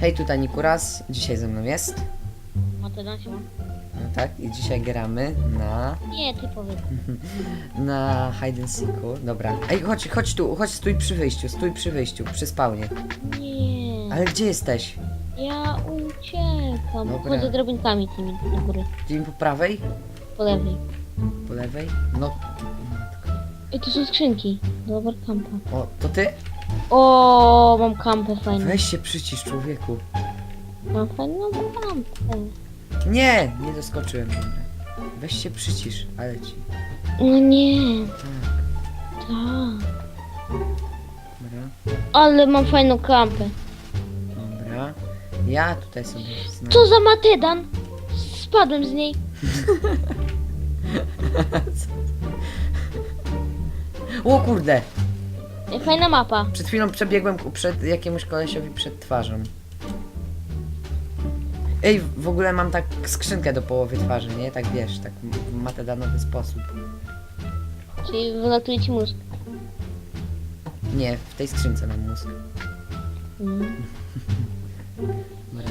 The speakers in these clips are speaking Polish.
Hej, tutaj Nikuras, dzisiaj ze mną jest. Mateda się ma. No tak, i dzisiaj gramy na, Nie, ty powiedz. na hide and seeku. Dobra. Ej, chodź, chodź tu, chodź, stój przy wyjściu, stój przy wyjściu, przy spawnie. Nie. Ale gdzie jesteś? Ja uciekam. Dobra. Chodzę drobinkami tymi do góry. Ty po prawej? Po lewej. Po lewej? No, I tu są skrzynki. Do kampa. o, to ty? O, mam kampę fajną. Weź się przycisz, człowieku. Mam fajną kampę. Nie, nie doskoczyłem, dobra. Weź się przycisz, ale ci. No nie. Tak, Tak. dobra, Ale mam fajną kampę. dobra. Ja tutaj sobie znam. Co za matedan? Spadłem z niej. O kurde! Fajna mapa. Przed chwilą przebiegłem ku- przed jakiemuś kolesiowi przed twarzą. Ej, w ogóle mam tak skrzynkę do połowy twarzy, nie? Tak wiesz, tak w matedanowy sposób. Czyli wylatuje ci mózg. Nie, w tej skrzynce mam mózg. Dobra.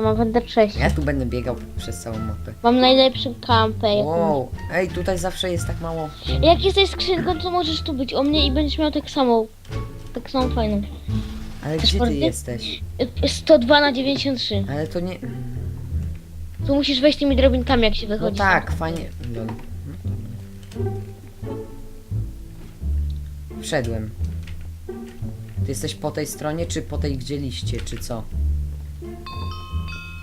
Ja mam Wender 6. Ja tu będę biegał przez całą mapę. Mam najlepszą kampę. Wow, ej, tutaj zawsze jest tak mało. Jak jesteś skrzynką, to możesz tu być o mnie i będziesz miał tak samo. Tak samo fajną. Ale gdzie ty jesteś? Y, 102 na 93. Ale to nie... Tu musisz wejść tymi drobinkami, jak się No wychodzi. tak, fajnie. Lol. No. Wszedłem. Ty jesteś po tej stronie, czy po tej, gdzie liście, czy co?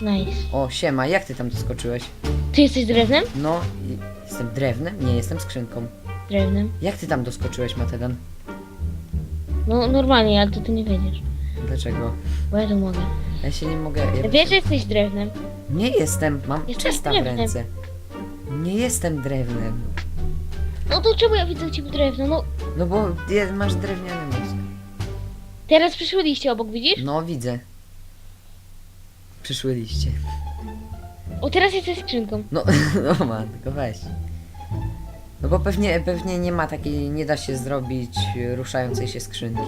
Nice. O, siema, jak ty tam doskoczyłeś? Ty jesteś drewnem? No, i- jestem drewnem? Nie, jestem skrzynką. Drewnem. Jak ty tam doskoczyłeś, Matedan? No normalnie, ale to ty nie wiedziesz. Dlaczego? Bo ja to mogę. Ja się nie mogę... Ja Wiesz, że jesteś drewnem. Nie jestem, mam Jesteś czesta w drewnem. ręce. Nie jestem drewnem. No to czemu ja widzę u ciebie drewno? No No bo je- masz drewniany mózg. teraz przyszły liście obok, widzisz? No, widzę. Przyszły liście. O teraz jesteś skrzynką. No, no matko, weź. No bo pewnie, pewnie nie ma takiej, nie da się zrobić ruszającej się skrzynki.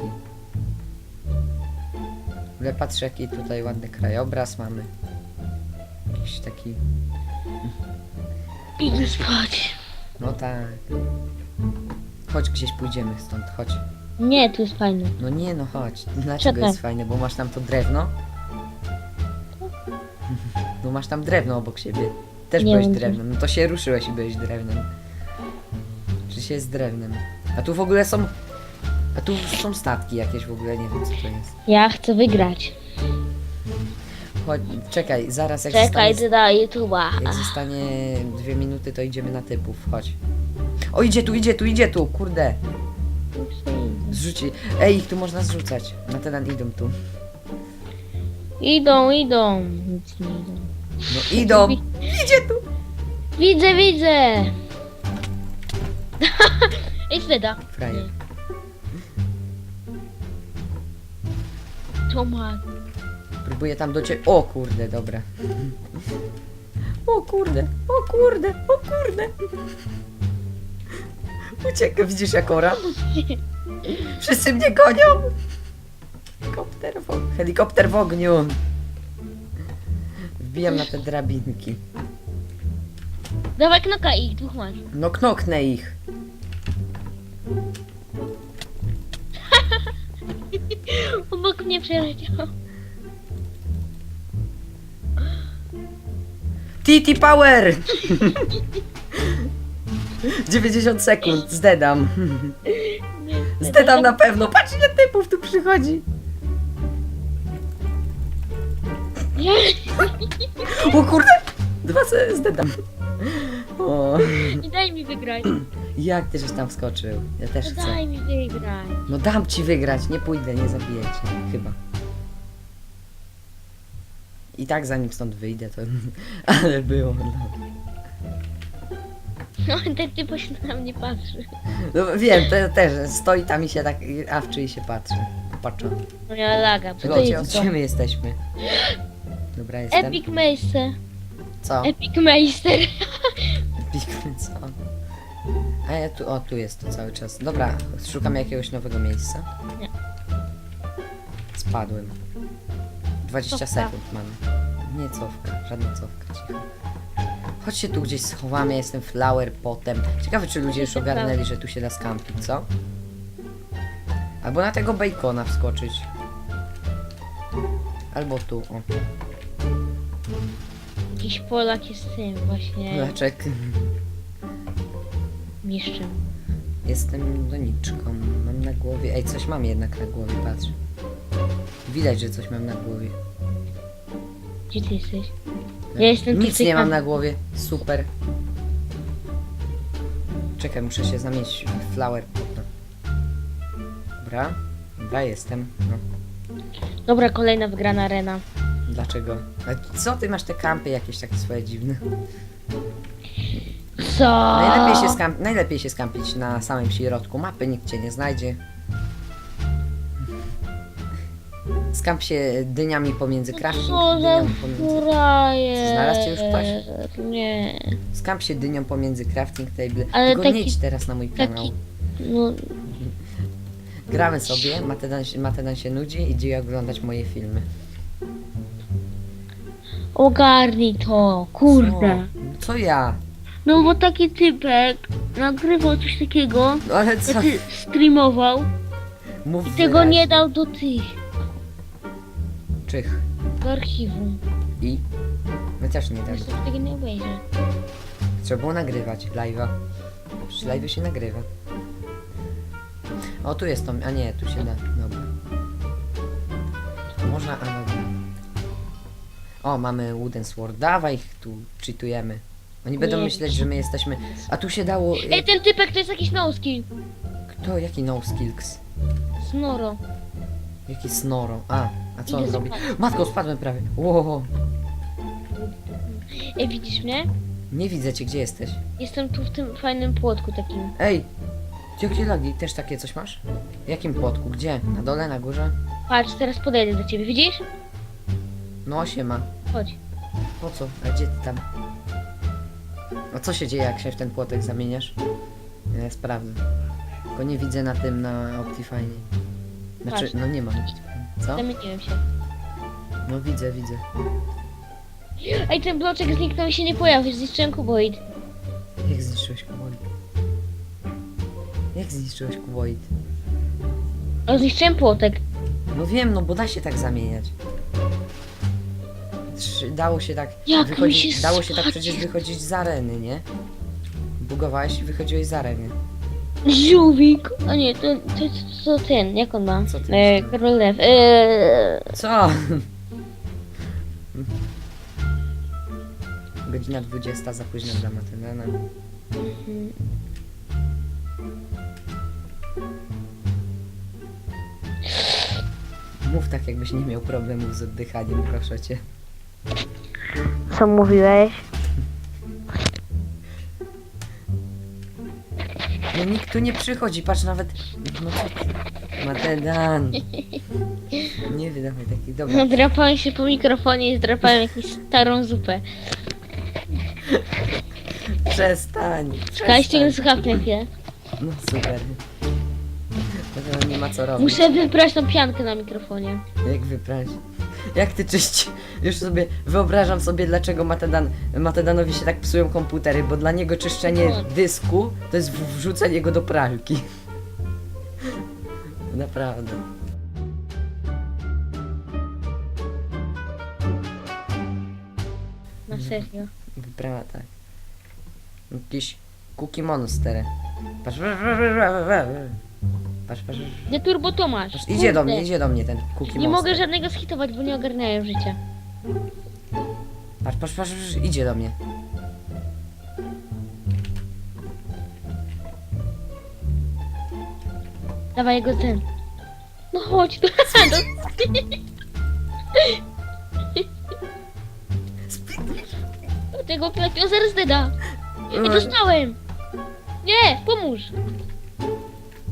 Ale patrzę jaki tutaj ładny krajobraz mamy. Jakiś taki, Idę spać. no tak. Chodź gdzieś pójdziemy stąd, chodź. Nie, tu jest fajne. No nie no chodź. Dlaczego Czekaj. jest fajne? Bo masz tam to drewno? No masz tam drewno obok siebie. Też Nie byłeś wiem, drewnem. No to się ruszyłeś i byłeś drewnem. Czy się jest drewnem? A tu w ogóle są... A tu są statki jakieś w ogóle, nie wiem co to jest. Ja chcę wygrać. Chodź, czekaj, zaraz jak Czekaj, zostanie, ty na YouTube'a. jak zostanie dwie minuty, to idziemy na typów. Chodź. O, idzie tu, idzie tu, idzie tu, kurde. Zrzuci. Ej, ich tu można zrzucać. Na ten idą tu. Idą, idą. Nic nie idą. No idą. Idzie tu. Widzę, widzę. Ej, Sweda. Frajer. To ma. Próbuję tam do ciebie. O kurde, dobra. O kurde, o kurde, o kurde. Uciekaj, widzisz jaką ram? Wszyscy mnie gonią. Helikopter w, helikopter w ogniu. Wbijam na te drabinki. Dawaj knoka ich, dwóch masz. No knoknę ich. Obok mnie przeleciał. TT Power! 90 sekund, zdedam. Zdedam na pewno. Patrz ile typów tu przychodzi. O kurde! Dwa se zdedam. O, I daj mi wygrać. jak ty żeś tam wskoczył? Ja też No chcę. daj mi wygrać. No dam ci wygrać, nie pójdę, nie zabiję cię. Chyba. I tak zanim stąd wyjdę, to... Ale było, no. No ten typ się na mnie patrzy. no wiem, to też stoi tam i się tak awczy i się patrzy. Popatrzony. No ja laga. Co to jest to? gdzie my jesteśmy? Dobra, jestem. Epic Meister. Co? Epic Meister. Epic, co? A ja tu, o tu jest to cały czas. Dobra, szukam jakiegoś nowego miejsca. Nie. Spadłem. 20 Cofka. sekund mamy. Nie cofka, żadna cofka, cicho. Chodźcie tu gdzieś schowamy, jestem flower potem. Ciekawe czy ludzie już ogarnęli, że tu się da skampić, co? Albo na tego bacona wskoczyć. Albo tu, o. Jakiś Polak jest tym właśnie Kuleczek. mistrzem. Jestem doniczką. Mam na głowie. Ej, coś mam jednak na głowie, patrz. Widać, że coś mam na głowie. Gdzie ty jesteś? Ja jestem Nic nie mam na głowie. Super. Czekaj, muszę się zamienić w flower. Dobra. Dobra, jestem. No. Dobra, kolejna wygrana arena. Dlaczego? A co ty masz te kampy jakieś takie swoje dziwne? Co? Najlepiej się, skamp- najlepiej się skampić na samym środku mapy, nikt cię nie znajdzie. Skamp się dyniami pomiędzy crafting, Co za dynią pomiędzy... frajer? Znalazł cię już ktoś? Nie. Skamp się dynią pomiędzy crafting table. Ale Tylko taki- nie idź teraz na mój kanał. taki- No, Gramy sobie, Matedan, się- Matedan się nudzi, idzie oglądać moje filmy. Ogarnij to, kurde. Co? Co ja? No bo taki typek nagrywał coś takiego, No ale co? znaczy streamował Mów i tego wyraźnie. nie dał do tych, Czych. do archiwum. I? My też nie tak. Zresztą tego nie. Trzeba było nagrywać live'a. Przecież live się nagrywa. O, tu jest to. A nie, tu się da. Dobra. Można, a dobra. O, mamy Wooden Sword. Dawaj ich tu cheatujemy. Oni będą Nie. myśleć, że my jesteśmy... A tu się dało... y, Ej, ten typek to jest jakiś noski. Kto? Jaki no skills? Snoro. Jaki snoro? A, a co on Idę robi? Matko, spadłem prawie. Ło, Ej, widzisz mnie? nie widzę cię, gdzie jesteś? Jestem tu w tym fajnym płotku takim. Ej! Jakie lagi? Też takie coś masz? W jakim płotku? Gdzie? Na dole, na górze? Patrz, teraz podejdę do ciebie, widzisz? No, się ma. Chodź. Po co? A gdzie ty tam? A co się dzieje, jak się w ten płotek zamieniasz? Ja sprawdzę. Tylko nie widzę na tym, na Optifine. Znaczy, Patrz. no nie mam. Co? Zamieniłem się. No widzę, widzę. Ej, ten bloczek zniknął i się nie pojawił, zniszczyłem kuboid. Jak zniszczyłeś kuboid? Jak zniszczyłeś kuboid? O, zniszczyłem płotek. No wiem, no bo da się tak zamieniać. Trzy- Dało się tak Jak mi wychodzić, się dało się tak spadnie. przecież wychodzić z areny, nie? Bugowałeś i wychodziłeś z areny. Żółwik. O nie, to, to, to, to ten, jak on ma? Co ty E, Lew. E, Co? Godzina 20 za późno dla Matylena. Mów tak, jakbyś nie miał problemów z oddychaniem, proszę cię. Co mówiłeś? No nikt tu nie przychodzi, patrz nawet... No co ty? Matedan! Nie wydawaj takich, dobra. Drapałem się po mikrofonie i zdrapałem jakąś starą zupę. Przestań! Czekaj, ściągnę przestań. słuchawkę na chwilę. No super. Matedan nie ma co robić. Muszę wybrać tą piankę na mikrofonie. Jak wyprać? Jak ty czyści? Już sobie wyobrażam sobie, dlaczego Matedan, Matedanowi się tak psują komputery, bo dla niego czyszczenie dysku to jest wrzucenie go do pralki. Naprawdę. Na serio. Wyprawa tak. Jakiś Cookie Monster. Patrz, patrz, patrz. Gdzie Turbo Tomasz? patrz. Idzie do Kurde. mnie, idzie do mnie ten Cookie Nie Monster. mogę żadnego skitować, bo nie ogarniają życia. Patrz, patrz, patrz, patrz, idzie do mnie. Dawaj jego ten. No chodź, do, tego takiego zaraz dyda. Nie dostałem. Nie, pomóż.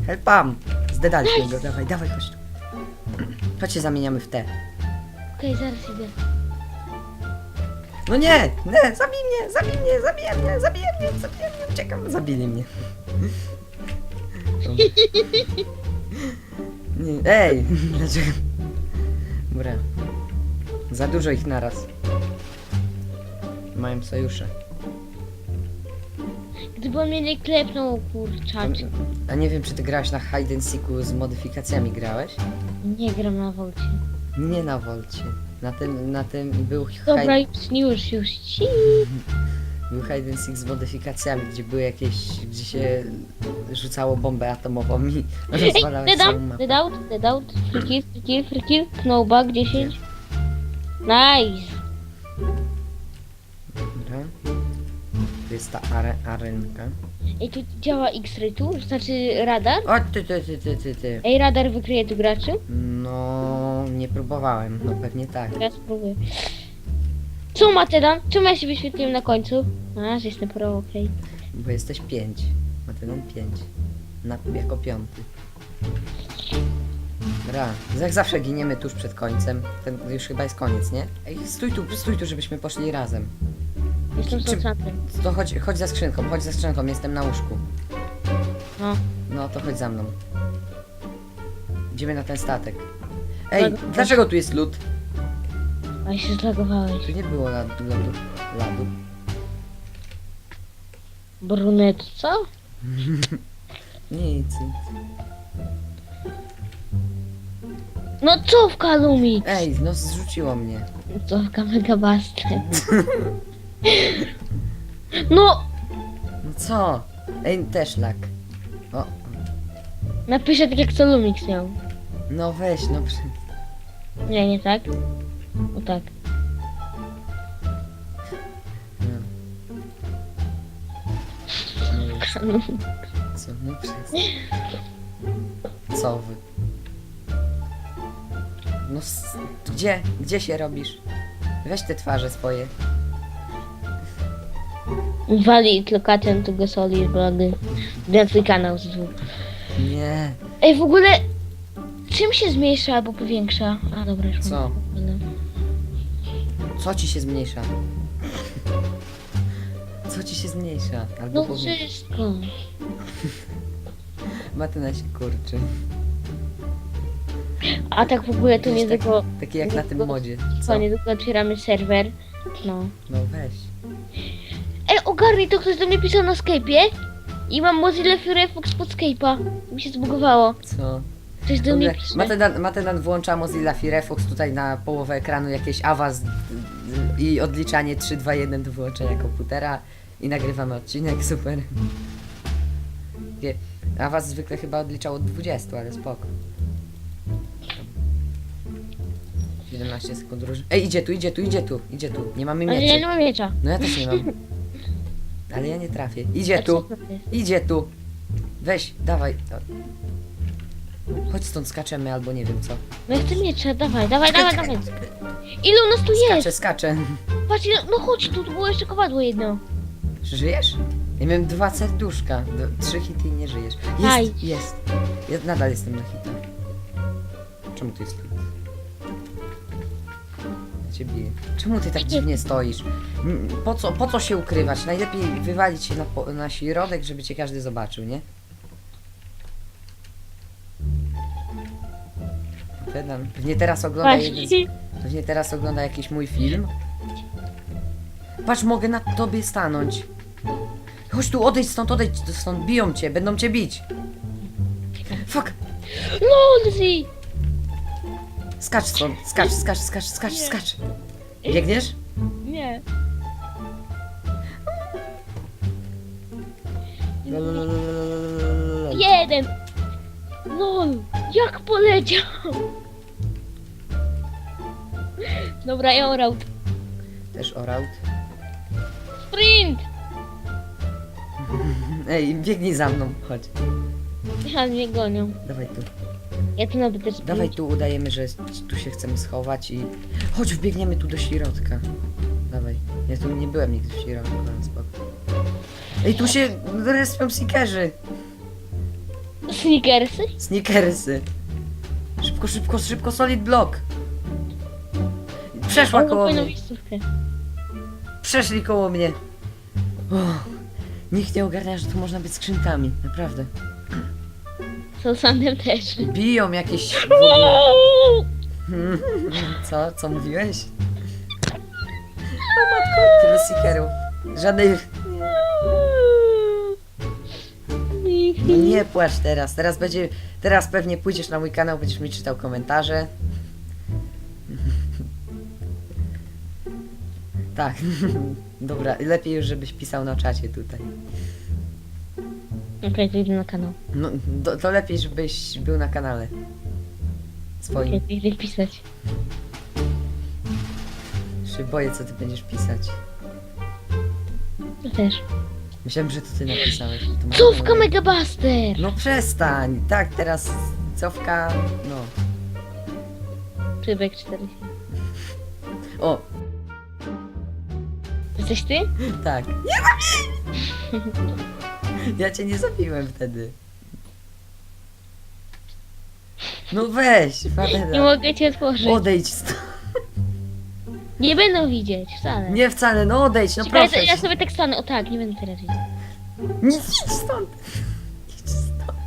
Helpam! Zdedaliśmy go, dawaj, dawaj, chodź tu. Chodź się zamieniamy w te. Okej, zaraz idę. No nie, nie, zabij mnie, zabij mnie, zabij mnie, zabij mnie, zabij mnie, uciekam, zabili mnie. Nie, ej, dlaczego? Dobra. Za dużo ich naraz. Mają sojusze. Gdyby mnie nie klepnął, kurczaczy. A nie wiem, czy ty grałeś na hide and seeku z modyfikacjami grałeś? Nie gram na wolcie. Nie na Volcie. Na tym, na tym był Dobra, hide, już, już, już. Ci. był hide and seek z modyfikacjami, gdzie były jakieś, gdzie się rzucało bombę atomową i Ej, rozwalałeś dead całą out, mapę. dead out, dead out. Free kill, free kill, free kill. Knowback 10. Nice. Dobra. Tu jest ta are, arenka. Ej, tu działa X-ray tu? Znaczy radar? O, ty, ty, ty, ty, ty, ty. Ej, radar wykryje tu graczy? No, nie próbowałem, no pewnie tak. Ja spróbuję. Co ma teraz? Czemu ja się wyświetliłem na końcu? A, że jestem pro, okej. Bo jesteś pięć. Matynon pięć. Na, jako piąty. Dobra, jak zawsze giniemy tuż przed końcem. Ten już chyba jest koniec, nie? Ej, stój tu, stój tu, żebyśmy poszli razem. Jestem Czy- socantem. To chodź, chodź za skrzynką, chodź za skrzynką, jestem na łóżku. No. No to chodź za mną. Idziemy na ten statek. Ej, dlaczego tu jest lód? A się zlagowałeś. Tu nie było ladu. ladu, ladu. Brunet, co? Nic, nic. No cofka Lumix! Ej, no zrzuciło mnie. Cofka Megabastet. No! No co? Ej, też lak. O, Napiszę tak jak co Lumix miał. No weź, no przy... Nie, nie tak. O tak. No. Co? No przez... Co wy? No s- gdzie? Gdzie się robisz? Weź te twarze swoje. Wali lokatem tu go soli blady. Twój kanał z dwóch. Nie. Ej, w ogóle... Czym się zmniejsza albo powiększa? A, dobra, już. Co? Co ci się zmniejsza? Co ci się zmniejsza? Albo No powie... wszystko. Matyna się kurczy. A tak w ogóle to nie taki- tylko... Taki jak na tym modzie. Co? Co, nie tylko otwieramy serwer. No. No weź. Ej, ogarnij to, ktoś do mnie pisał na Skype'ie. I mam Mozilla Firefox pod Skype'a. Mi się zbugowało. Co? Ktoś do mnie pisze. Matedan włącza Mozilla Firefox tutaj na połowę ekranu jakieś awaz i odliczanie 3, 2, 1 do wyłączenia komputera i nagrywamy odcinek, super. Nie, awaz zwykle chyba odliczał od 20, ale spoko. 17 sekund róż... Ej, idzie tu, idzie tu, idzie tu, idzie tu. Nie mamy Ale ja mieczy. nie mam miecza. No ja też nie mam. Ale ja nie trafię. Idzie tu, idzie tu. Weź, dawaj. Chodź stąd skaczemy albo nie wiem co. No ja chcę miecza, dawaj, dawaj, dawaj, dawaj. Ilu nas tu Skaczę, jest? skaczę. Patrz, ile- no chodź tu, było jeszcze kowadło jedno. Żyjesz? Ja miałem dwa serduszka. Do, trzy hity i nie żyjesz. Aj. Jest, jest. Ja nadal jestem na hitach. Czemu tu jest lód? Ja cię biję. Czemu ty tak dziwnie stoisz? Mm, Po co, po co się ukrywać? Najlepiej wywalić się na, po- na środek, żeby cię każdy zobaczył, nie? gadam. Pewnie teraz ogląda jakiś, pewnie teraz ogląda jakiś mój film. Patrz, mogę na tobie stanąć. Chodź tu, odejdź stąd, odejdź stąd, biją cię, będą cię bić. Fuck, Luzi! skacz stąd, skacz, skacz, skacz, skacz, Nie. skacz. Biegniesz? Nie. Jeden! Lol! Jak poleciał! Dobra, ja orał. Też oraut. Sprint! Ej, biegnij za mną, chodź. Ja mnie gonią. Dawaj tu, Ja tu nawet też dawaj tu, udajemy, że tu się chcemy schować i... Chodź, wbiegniemy tu do środka. Dawaj, ja tu nie byłem nigdy w środku, ale spoko. Ej, tu się respią seekerzy. Snickersy? Snickersy. Szybko, szybko, szybko, solid block. Przeszła Albo koło mnie. Przeszli koło mnie. Uff. Nikt nie ogarnia, że tu można być skrzynkami. Naprawdę. Z Sandem też. Biją jakieś w ogóle. Co? Co mówiłeś? O matko, tyle seekerów. Żadnej... No nie płacz teraz, teraz będzie... Teraz pewnie pójdziesz na mój kanał, będziesz mi czytał komentarze. Tak. Dobra, lepiej już, żebyś pisał na czacie tutaj. Okej, to idę na kanał. No, to, to lepiej, żebyś był na kanale. Swoim. Okej, to idę pisać. Się boję, co ty będziesz pisać. To też. Myślałem, że to ty napisałeś. To może- Cówka Megabuster! No przestań! Tak, teraz cofka. No. Czybek 4. O, Jesteś ty? tak. Nie zabij! Ja cię nie zabiłem wtedy. No weź, Nie Fadela. mogę cię otworzyć. Odejdź stąd. Nie będą widzieć, wcale. Nie wcale, no odejdź, no Czekaj, proszę. ja sobie tak stanę. O tak, nie będę teraz widzieć. Nie idź stąd. Idź stąd.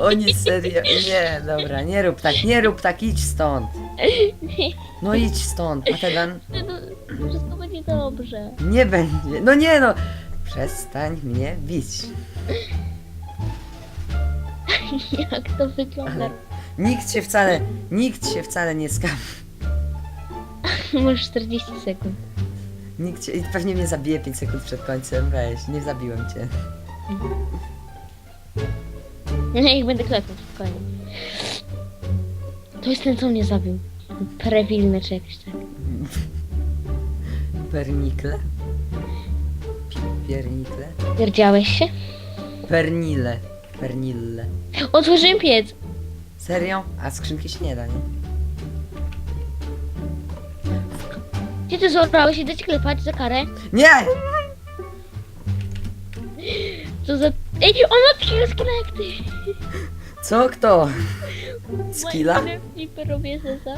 O nie, serio. Nie, dobra, nie rób tak, nie rób tak, idź stąd. No idź stąd, Matedan. No, Wszystko będzie dobrze. Nie będzie. No nie no. Przestań mnie bić. Jak to wygląda? Nikt się wcale, nikt się wcale nie skam. Masz 40 sekund. Nikt cię, i pewnie mnie zabije 5 sekund przed końcem. Weź, nie zabiłem cię. Niech będę klepał, spokojnie. To jest ten, co mnie zabił. Prewilny czy jakiś tak. Pernikle? Pi- Piernikle? Pierdziałeś się? Pernile. Pernille. Otworzyłem piec. Serio? A skrzynki się nie da, nie? Gdzie ty zorałeś? Idę ci klepać za karę. Nie! Co za... Ej, on ma kill skilekty! Co? Kto? Skilla? Robię za.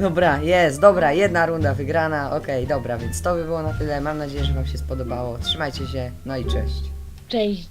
Dobra, jest, dobra, jedna runda wygrana, okej, dobra, więc to by było na tyle, mam nadzieję, że wam się spodobało, trzymajcie się, no i cześć. Cześć.